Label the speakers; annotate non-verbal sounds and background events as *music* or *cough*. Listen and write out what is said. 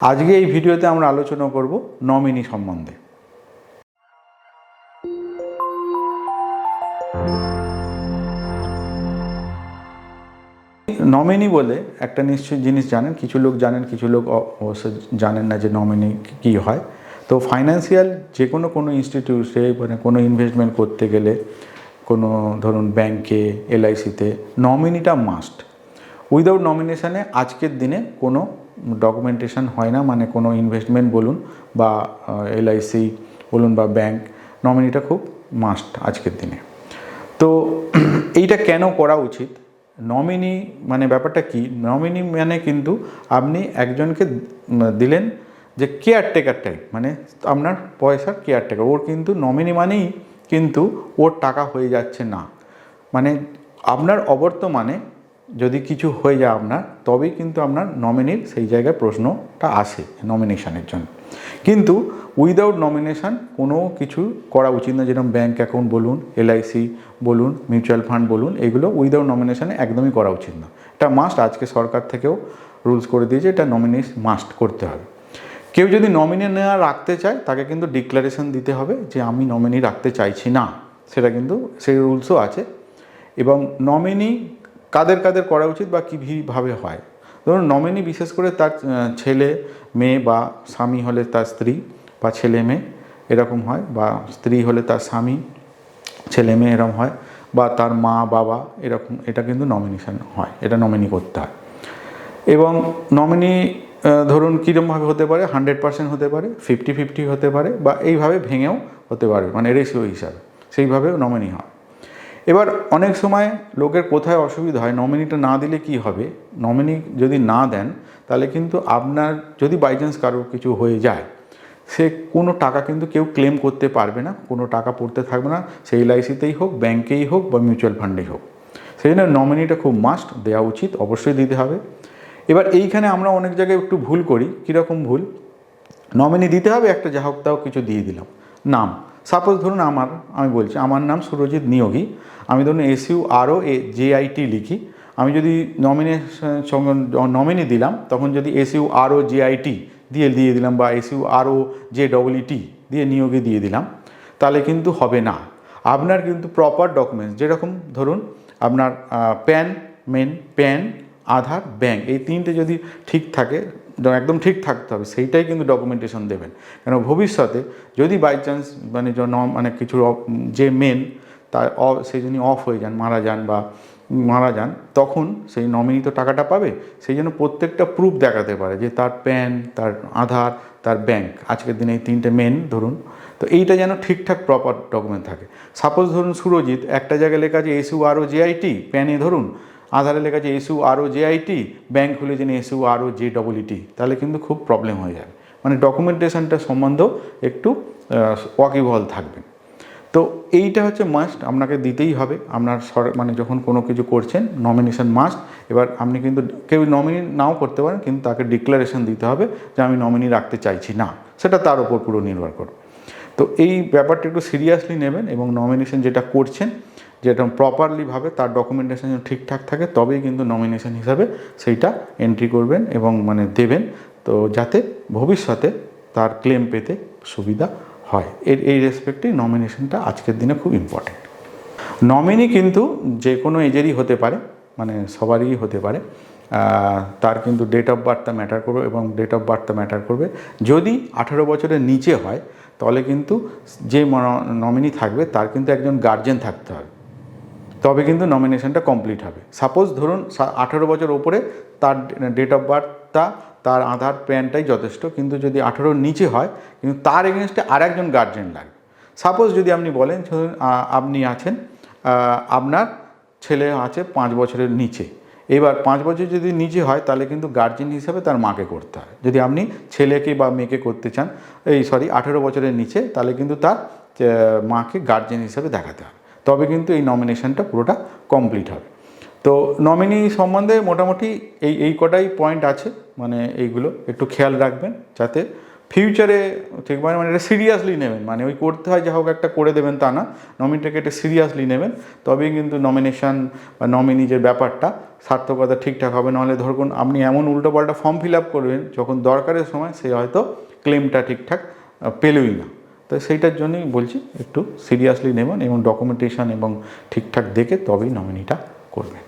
Speaker 1: আজকে এই ভিডিওতে আমরা আলোচনা করব নমিনি সম্বন্ধে। নমিনি বলে একটা নিশ্চয় জিনিস জানেন, কিছু লোক জানেন, কিছু লোক অবশ্য জানেন না যে নমিনি কী হয়। তো ফাইন্যান্সিয়াল যে কোনো কোনো ইনস্টিটিউটে মানে কোনো ইনভেস্টমেন্ট করতে গেলে কোনো ধরুন ব্যাংকে এলআইসিতে নমিনিটা মাস্ট উইদাউট নমিনেশানে আজকের দিনে কোনো ডকুমেন্টেশন হয় না মানে কোনো ইনভেস্টমেন্ট বলুন বা এলআইসি বলুন বা ব্যাংক নমিনিটা খুব মাস্ট আজকের দিনে। তো *clears throat* এইটা কেন করা উচিত? নমিনি মানে ব্যাপারটা কি? নমিনি মানে কিন্তু আপনি একজনকে দিলেন যে কেয়ারটেকার টাইপ মানে আপনার পয়সার কেয়ারটেকার ওর কিন্তু নমিনি মানেই কিন্তু ওর টাকা হয়ে যাচ্ছে না। মানে আপনার অবর্তমানে যদি কিছু হয়ে যায় আপনার, তবেই কিন্তু আপনার নমিনির সেই জায়গায় প্রশ্নটা আসে নমিনেশানের জন্য। কিন্তু উইদাউট নমিনেশন কোনো কিছু করা উচিত না, যেরকম ব্যাঙ্ক অ্যাকাউন্ট বলুন এলআইসি বলুন মিউচুয়াল ফান্ড বলুন, এগুলো উইদাউট নমিনেশানে একদমই করা উচিত না। এটা মাস্ট আজকে সরকার থেকেও রুলস করে দিয়েছে, এটা নমিনি মাস্ট করতে হবে। কেউ যদি নমিনি নেওয়া রাখতে চায়, তাকে কিন্তু ডিক্লারেশন দিতে হবে যে আমি নমিনি রাখতে চাইছি না। সেটা কিন্তু, সেই রুলসও আছে। এবং নমিনি কাদের কাদের করা উচিত বা কীভাবে হয়। ধরুন নমিনি বিশেষ করে তার ছেলে, মেয়ে বা স্বামী হলে তার স্ত্রী বা ছেলে মেয়ে এরকম হয় বা স্ত্রী হলে তার স্বামী, ছেলে মেয়ে এরকম হয় বা তার মা, বাবা এরকম, এটা কিন্তু নমিনেশন হয়, এটা নমিনি করতে হয়। এবং নমিনি ধরুন কীরকমভাবে হতে পারে হান্ড্রেড পার্সেন্ট হতে পারে ফিফটি ফিফটি হতে পারে বা এইভাবে ভেঙেও হতে পারে মানে রেশিও হিসাবে। সেইভাবেও নমিনি হয়। এবার অনেক সময় লোকের কোথায় অসুবিধা হয় নমিনিটা না দিলে কি হবে? নমিনি যদি না দেন, তাহলে কিন্তু আপনার যদি বাই চান্স কারোর কিছু হয়ে যায়, সে কোনো টাকা কিন্তু কেউ ক্লেম করতে পারবে না, কোনো টাকা পড়তে থাকবে না, সেই এলআইসিতেই হোক ব্যাংকেই হোক বা মিউচুয়াল ফান্ডেই হোক। সেই জন্য নমিনিটা খুব মাস্ট দেওয়া উচিত, অবশ্যই দিতে হবে। এবার এইখানে আমরা অনেক জায়গায় একটু ভুল করি, কীরকম ভুল? নমিনি দিতে হবে একটা, যা হোক তাও কিছু দিয়ে দিলাম। নাম। সাপোজ ধরুন আমার, আমি বলছি, আমার নাম সুরজিৎ নিয়োগী। আমি ধরুন এসইউ আরও এ জেআইটি লিখি। আমি যদি নমিনেশন সঙ্গে নমিনি দিলাম, তখন যদি এসইউ আরও জেআইটি দিয়ে দিয়ে দিলাম বা এসইউ আরও জে ডবল টি দিয়ে নিয়োগে দিয়ে দিলাম, তাহলে কিন্তু হবে না। আপনার কিন্তু প্রপার ডকুমেন্টস যেরকম ধরুন আপনার প্যান মেন প্যান আধার ব্যাংক এই তিনটে যদি ঠিক থাকে একদম ঠিক থাকতে হবে, সেইটাই কিন্তু ডকুমেন্টেশন দেবেন। কেন ভবিষ্যতে যদি বাই চান্স মানে মানে কিছু যে মেন তার সেই জন্য অফ হয়ে যান, মারা যান বা মারা যান, তখন সেই নমিনি তো টাকাটা পাবে। সেই জন্য প্রত্যেকটা প্রুফ দেখাতে পারে যে তার প্যান তার আধার, তার ব্যাংক আজকের দিনে এই তিনটে মেন ধরুন। তো এইটা যেন ঠিকঠাক প্রপার ডকুমেন্ট থাকে। সাপোজ ধরুন সুরজিৎ, একটা জায়গায় লেখা আছে এসইউ আরও জেআইটি প্যানে ধরুন। আধারে লেখা আছে এসইউ আরও জেআইটি ব্যাংক খুলে জেনে এসইউ আরও জে ডবল ইটি তাহলে কিন্তু খুব প্রবলেম হয়ে যাবে। মানে ডকুমেন্টেশনটা সম্বন্ধেও একটু ওয়াকিবহল থাকবেন তো এইটা হচ্ছে মাস্ট আপনাকে দিতেই হবে। আপনার সর মানে যখন কোনো কিছু করছেন নমিনেশন মাস্ট এবার আপনি কিন্তু কেউ নমিনি নাও করতে পারেন, কিন্তু তাকে ডিক্লারেশন দিতে হবে যে আমি নমিনি রাখতে চাইছি না। সেটা তার উপর পুরো নির্ভর করবে। তো এই ব্যাপারটা একটু সিরিয়াসলি নেবেন এবং নমিনেশন যেটা করছেন, যেটা প্রপারলিভাবে তার ডকুমেন্টেশন যেন ঠিকঠাক থাকে, তবেই কিন্তু নমিনেশন হিসাবে সেইটা এন্ট্রি করবেন এবং মানে দেবেন। তো যাতে ভবিষ্যতে তার ক্লেম পেতে সুবিধা হয়। এর, এই রেসপেক্টে নমিনেশনটা আজকের দিনে খুব ইম্পর্টেন্ট নমিনি কিন্তু যে কোনো এজেরই হতে পারে মানে সবারই হতে পারে। তার কিন্তু ডেট অফ বার্থটা ম্যাটার করবে এবং ডেট অফ বার্থটা ম্যাটার করবে। যদি আঠেরো বছরের নিচে হয় তাহলে কিন্তু যে নমিনি থাকবে, তার কিন্তু একজন গার্জেন থাকতে হবে। তবে কিন্তু নমিনেশনটা কমপ্লিট হবে। সাপোজ ধরুন আঠেরো বছর ওপরে তার ডেট অফ বার্থটা তার আধার প্যানটাই যথেষ্ট, কিন্তু যদি আঠেরোর নিচে হয়, কিন্তু তার এগেনস্টে আর একজন গার্জেন লাগবে। সাপোজ যদি আপনি বলেন আপনি আছেন আপনার ছেলে আছে পাঁচ বছরের নিচে এবার পাঁচ বছর যদি নিজে হয়, তাহলে কিন্তু গার্জেন হিসাবে তার মাকে করতে হয়। যদি আপনি ছেলেকে বা মেয়েকে করতে চান, এই সরি আঠেরো বছরের নিচে, তাহলে কিন্তু তার মাকে গার্জেন হিসাবে দেখাতে হবে তবে কিন্তু এই নমিনেশনটা পুরোটা কমপ্লিট হবে। তো নমিনি সম্বন্ধে মোটামুটি এই এই কটাই পয়েন্ট আছে। মানে এইগুলো একটু খেয়াল রাখবেন, যাতে ফিউচারে ঠিক মানে মানে এটা সিরিয়াসলি নেবেন। মানে ওই করতে হয়, যা হোক একটা করে দেবেন তা না। নমিনিটাকে এটা সিরিয়াসলি নেবেন। তবেই কিন্তু নমিনেশন বা নমিনি যে ব্যাপারটা, সার্থকতা ঠিকঠাক হবে। নাহলে ধরুন আপনি এমন উল্টোপাল্টা ফর্ম ফিল আপ করবেন, যখন দরকারের সময় সে হয়তো ক্লেমটা ঠিকঠাক পেলোই না। তো সেইটার জন্যই বলছি, একটু সিরিয়াসলি নেবেন এবং ডকুমেন্টেশন এবং ঠিকঠাক দেখে তবেই নমিনিটা করবেন।